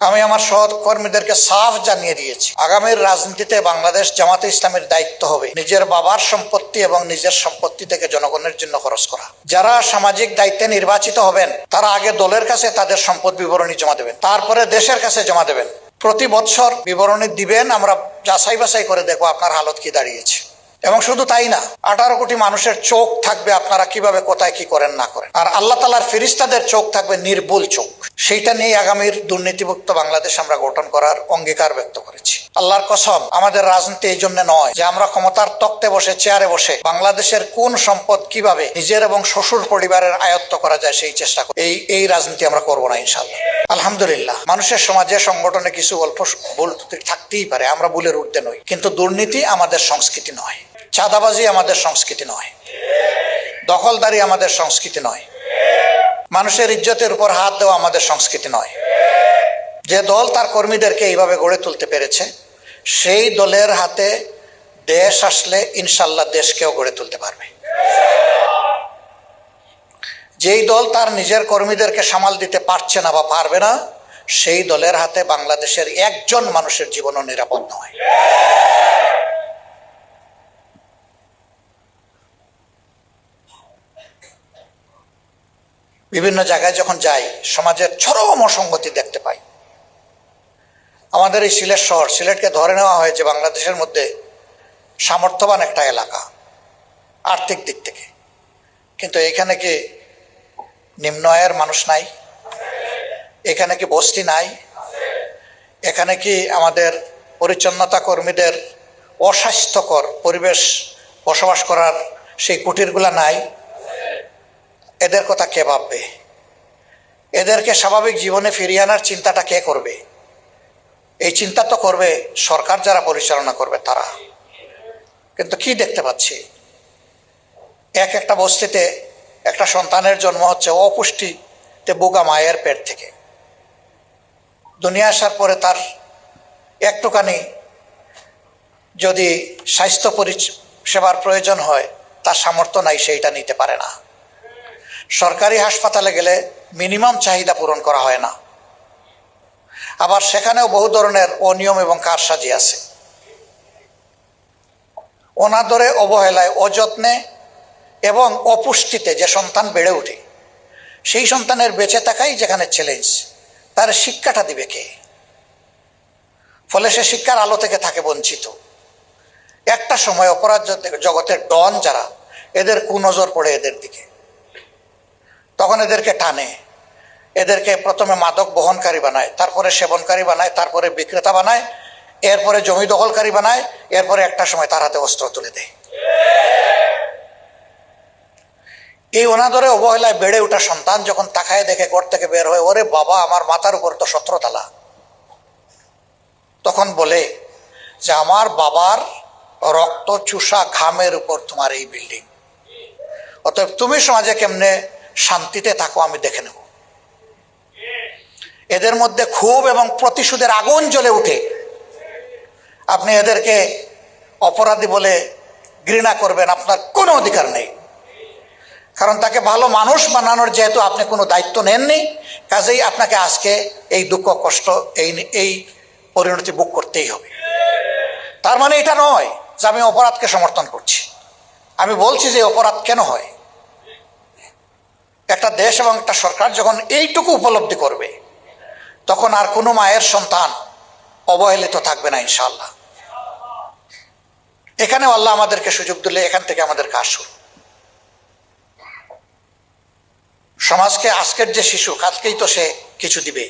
আমি আমার সহকর্মীদেরকে সাফ জানিয়ে দিয়েছি। আগামীর রাজনীতিতে বাংলাদেশ জামাতে ইসলামের দায়িত্ব হবে। নিজের বাবার সম্পত্তি এবং নিজের সম্পত্তি থেকে জনগণের জন্য খরচ করা। যারা সামাজিক দায়িত্বে নির্বাচিত হবেন, তারা আগে দলের কাছে তাদের সম্পদ বিবরণী জমা দেবেন। তারপরে দেশের কাছে জমা দেবেন। প্রতি বছর বিবরণী দিবেন, আমরা যাচাই বাছাই করে দেখব আপনার হালত কি দাঁড়িয়েছে। এবং শুধু তাই না, আঠারো কোটি মানুষের চোখ থাকবে আপনারা কীভাবে, কোথায়, কি করেন, না করেন। আর আল্লাহ তালার ফিরিস্তাদের চোখ থাকবে নির্ভুল চোখ। সেইটা নিয়ে আগামীর দুর্নীতিমুক্ত বাংলাদেশ আমরা গঠন করার অঙ্গীকার ব্যক্ত করেছি। আল্লাহর কসম, আমাদের রাজনীতি এই জন্য নয় যে আমরা ক্ষমতার তক্তে বসে, চেয়ারে বসে বাংলাদেশের কোন সম্পদ কীভাবে নিজের এবং শ্বশুর পরিবারের আয়ত্ত করা যায় সেই চেষ্টা করি। এই এই রাজনীতি আমরা করব না ইনশাল্লাহ আলহামদুলিল্লাহ, মানুষের সমাজে সংগঠনে কিছু অল্প ভুল থাকতেই পারে, আমরা ভুলের উঠতে নই। কিন্তু দুর্নীতি আমাদের সংস্কৃতি নয়। চাঁদাবাজি আমাদের সংস্কৃতি নয়। দখলদারি আমাদের সংস্কৃতি নয়। মানুষের ইজ্জতের উপর হাত দেওয়া আমাদের সংস্কৃতি নয়। যে দল তার কর্মীদেরকে এইভাবে গড়ে তুলতে পেরেছে, সেই দলের হাতে দেশ আসলে ইনশাল্লাহ দেশকেও গড়ে তুলতে পারবে। যেই দল তার নিজের কর্মীদেরকে সামাল দিতে পারছে না বা পারবে না, সেই দলের হাতে বাংলাদেশের একজন মানুষের জীবনও নিরাপদ নয়। বিভিন্ন জায়গায় যখন যাই, সমাজের চরম অসঙ্গতি দেখতে পাই। আমাদের এই সিলেট শহর, সিলেটকে ধরে নেওয়া হয়েছে বাংলাদেশের মধ্যে সামর্থ্যবান একটা এলাকা, আর্থিক দিক থেকে। কিন্তু এখানে কি নিম্ন আয়ের মানুষ নাই? এখানে কি বস্তি নাই? এখানে কি আমাদের পরিচ্ছন্নতা কর্মীদের অস্বাস্থ্যকর পরিবেশ বসবাস করার সেই কুটিরগুলা নাই? এদের কথা কে ভাববে? এদেরকে স্বাভাবিক জীবনে ফিরিয়ে আনার চিন্তাটা কে করবে? এই চিন্তা তো করবে সরকার যারা পরিচালনা করবে তারা। কিন্তু কি দেখতে পাচ্ছি? এক একটা বস্তিতে একটা সন্তানের জন্ম হচ্ছে অপুষ্টিতে বোগা মায়ের পেট থেকে। দুনিয়া আসার পরে তার একটুখানি যদি স্বাস্থ্য পরিষেবার প্রয়োজন হয়, তার সামর্থ্য নাই, সেইটা নিতে পারে না। সরকারি হাসপাতালে গেলে মিনিমাম চাহিদা পূরণ করা হয় না। আবার সেখানেও বহু ধরনের অনিয়ম এবং কারসাজি আছে। অনাদরে, অবহেলায়, অযত্নে এবং অপুষ্টিতে যে সন্তান বেড়ে ওঠে, সেই সন্তানের বেঁচে থাকাই যেখানে চ্যালেঞ্জ তার শিক্ষাটা দিবে কে? ফলে সে শিক্ষার আলো থেকে থাকে বঞ্চিত। একটা সময় অপরাধ জগতের ডন যারা, এদের কুনজর পড়ে এদের দিকে। তখন এদেরকে টানে। এদেরকে প্রথমে মাদক বহনকারী বানায়, তারপরে সেবনকারী বানায়, তারপরে বিক্রেতা বানায়, এরপরে জমি দখলকারী বানায়, এরপরে একটা সময় তার হাতে অস্ত্র তুলে দেয়। এই অনাদরে অবহেলায় বেড়ে ওঠা সন্তান যখন তাকায় দেখে ঘর থেকে বের হয়, ওরে বাবা, আমার মাথার উপর তো সত্রতালা তখন বলে যে, আমার বাবার রক্ত চুষা ঘামের উপর তোমার এই বিল্ডিং। অতএব তুমি সমাজে কেমনে শান্তিতে থাকো আমি দেখে নেব। এদের মধ্যে ক্ষোভ এবং প্রতিশোধের আগুন জ্বলে উঠে। আপনি এদেরকে অপরাধী বলে ঘৃণা করবেন, আপনার কোনো অধিকার নেই। কারণ তাকে ভালো মানুষ বানানোর যেহেতু আপনি কোনো দায়িত্ব নেননি, কাজেই আপনাকে আজকে এই দুঃখ, কষ্ট, এই এই পরিণতি বুক করতেই হবে। তার মানে এটা নয় যে আমি অপরাধকে সমর্থন করছি। আমি বলছি যে অপরাধ কেন হয়? একটা দেশ এবং একটা সরকার যখন এইটুকু উপলব্ধি করবে, তখন আর কোনো মায়ের সন্তান অবহেলিত থাকবে না ইনশাল্লাহ এখানেও আল্লাহ আমাদেরকে সুযোগ দিলে এখান থেকে আমাদের কাজ শুরু সমাজকে আজকের যে শিশু, কালকেই তো সে কিছু দিবে।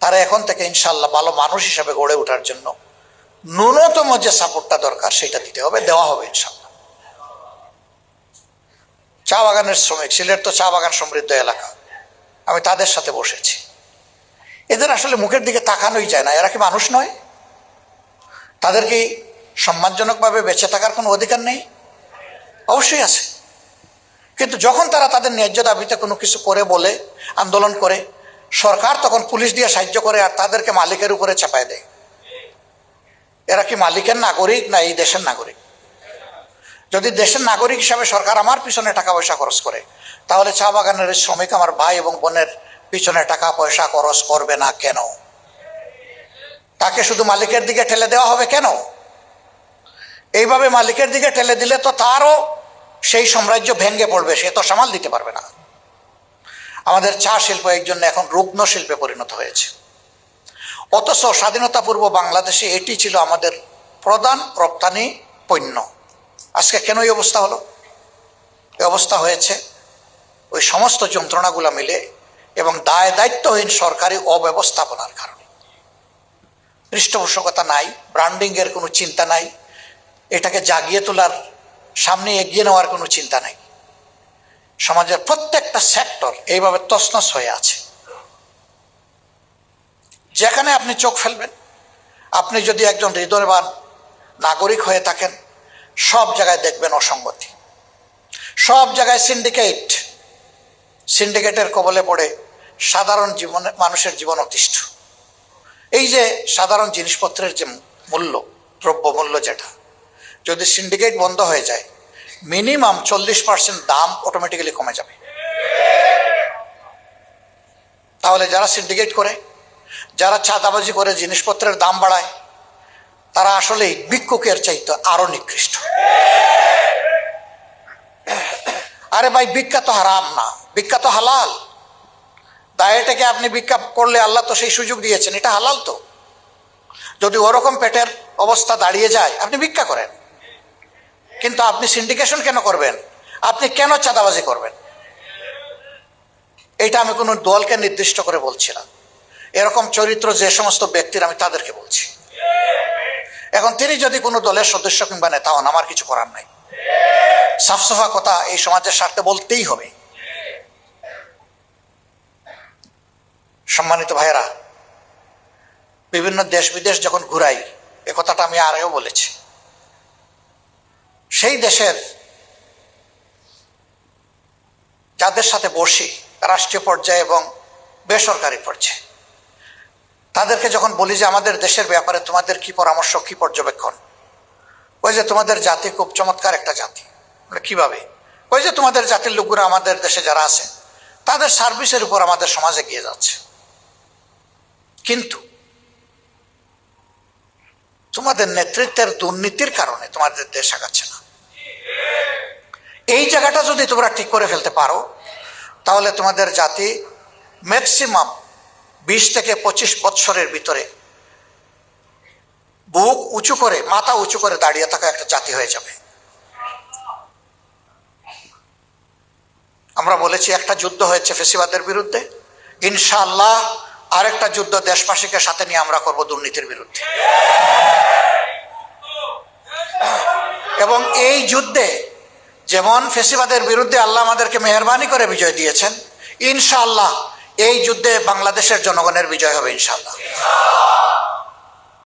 তারা এখন থেকে ইনশাল্লাহ ভালো মানুষ হিসাবে গড়ে ওঠার জন্য ন্যূনতম যে সাপোর্টটা দরকার, সেটা দিতে হবে, দেওয়া হবে ইনশাল্লাহ চা বাগানের শ্রমিক, সিলেট তো চা বাগান সমৃদ্ধ এলাকা। আমি তাদের সাথে বসেছি। এদের আসলে মুখের দিকে তাকানোই যায় না, এরা কি মানুষ নয়? তাদের কি সম্মানজনকভাবে বেঁচে থাকার কোনো অধিকার নেই? অবশ্যই আছে। কিন্তু যখন তারা তাদের ন্যায্য দাবিতে কোনো কিছু করে বলে, আন্দোলন করে, সরকার তখন পুলিশ দিয়ে সাহায্য করে আর তাদেরকে মালিকের উপরে চাপায় দেয়। এরা কি মালিকের নাগরিক না এই দেশের নাগরিক? যদি দেশের নাগরিক হিসাবে সরকার আমার পিছনে টাকা পয়সা খরচ করে, তাহলে চা বাগানের শ্রমিক আমার ভাই এবং বোনের পিছনে টাকা পয়সা খরচ করবে না কেন? তাকে শুধু মালিকের দিকে ঠেলে দেওয়া হবে কেন? এইভাবে মালিকের দিকে ঠেলে দিলে তো তারও সেই সাম্রাজ্য ভেঙে পড়বে, সে তো সামাল দিতে পারবে না। আমাদের চা শিল্প এর জন্য এখন রুগ্ন শিল্পে পরিণত হয়েছে। অথচ স্বাধীনতা পূর্ব বাংলাদেশে এটি ছিল আমাদের প্রধান রপ্তানি পণ্য। আজকে কেন এই অবস্থা হলো? এই অবস্থা হয়েছে ওই সমস্ত যন্ত্রণাগুলো মিলে এবং দায় দায়িত্বহীন সরকারি অব্যবস্থাপনার কারণে। পৃষ্ঠপোষকতা নাই ব্র্যান্ডিংয়ের কোনো চিন্তা নাই, এটাকে জাগিয়ে তোলার, সামনে এগিয়ে নেওয়ার কোনো চিন্তা নাই। সমাজের প্রত্যেকটা সেক্টর এইভাবে তছনছ হয়ে আছে। যেখানে আপনি চোখ ফেলবেন, আপনি যদি একজন হৃদয়বান নাগরিক হয়ে থাকেন সব জায়গায় দেখবেন অসঙ্গতি। সব জায়গায় সিন্ডিকেট সিন্ডিকেটের কবলে পড়ে সাধারণ জীবনে, মানুষের জীবন অতিষ্ঠ। এই যে সাধারণ জিনিসপত্রের যে মূল্য, দ্রব্য মূল্য যেটা, যদি সিন্ডিকেট বন্ধ হয়ে যায় মিনিমাম চল্লিশ পার্সেন্ট দাম অটোমেটিক্যালি কমে যাবে। তাহলে যারা সিন্ডিকেট করে, যারা চাঁদাবাজি করে জিনিসপত্রের দাম বাড়ায় তারা আসলেই ভিক্ষুকের চাইতে আরও নিকৃষ্ট। আরে ভাই, ভিক্ষা তো হারাম না। ভিক্ষা তো হালাল। দায়েটাকে আপনি ভিক্ষা করলে আল্লাহ তো সেই সুযোগ দিয়েছেন? এটা হালাল তো। যদি ওরকম পেটের অবস্থা দাঁড়িয়ে যায়, আপনি ভিক্ষা করেন। কিন্তু আপনি সিন্ডিকেশন কেন করবেন? আপনি কেন চাঁদাবাজি করবেন? এটা আমি কোনো দলকে নির্দিষ্ট করে বলছি না। এরকম চরিত্র যে সমস্ত ব্যক্তির আমি তাদেরকে বলছি। এখন তিনি যদি কোনো দলের সদস্য কিংবা নেতা হন, আমার কিছু করার নাই। সাফসাফা কথা এই সমাজের স্বার্থে বলতেই হবে। সম্মানিত ভাইয়েরা, বিভিন্ন দেশ বিদেশ যখন ঘুরাই, এ কথাটা আমি আরেও বলেছি। সেই দেশের যাদের সাথে বসি, রাষ্ট্রীয় পর্যায়ে এবং বেসরকারি পর্যায়ে তাদেরকে যখন বলি যে আমাদের দেশের ব্যাপারে তোমাদের কি পরামর্শ, কি পর্যবেক্ষণ? ওই যে তোমাদের জাতি খুব চমৎকার একটা জাতি। কীভাবে? ওই যে তোমাদের জাতির লোকগুলো আমাদের দেশে যারা আছে, তাদের সার্ভিসের উপর আমাদের সমাজে এগিয়ে যাচ্ছে। কিন্তু তোমাদের নেতৃত্বের দুর্নীতির কারণে তোমাদের দেশ আগাচ্ছে না। এই জায়গাটা যদি তোমরা ঠিক করে ফেলতে পারো, তাহলে তোমাদের জাতি ম্যাক্সিমাম বিশ থেকে পঁচিশ বৎসরের ভিতরে বুক উঁচু করে, মাথা উঁচু করে দাঁড়িয়ে থাকা একটা জাতি হয়ে যাবে। আমরা বলেছি একটা যুদ্ধ হয়েছে ফেসিবাদের বিরুদ্ধে। ইনশাআল্লাহ আরেকটা যুদ্ধ দেশবাসীকে সাথে নিয়ে আমরা করব দুর্নীতির বিরুদ্ধে। এবং এই যুদ্ধে যেমন ফেসিবাদের বিরুদ্ধে আল্লাহ আমাদেরকে মেহরবানি করে বিজয় দিয়েছেন, ইনশাআল্লাহ এই যুদ্ধে বাংলাদেশের জনগণের বিজয় হবে ইনশাআল্লাহ।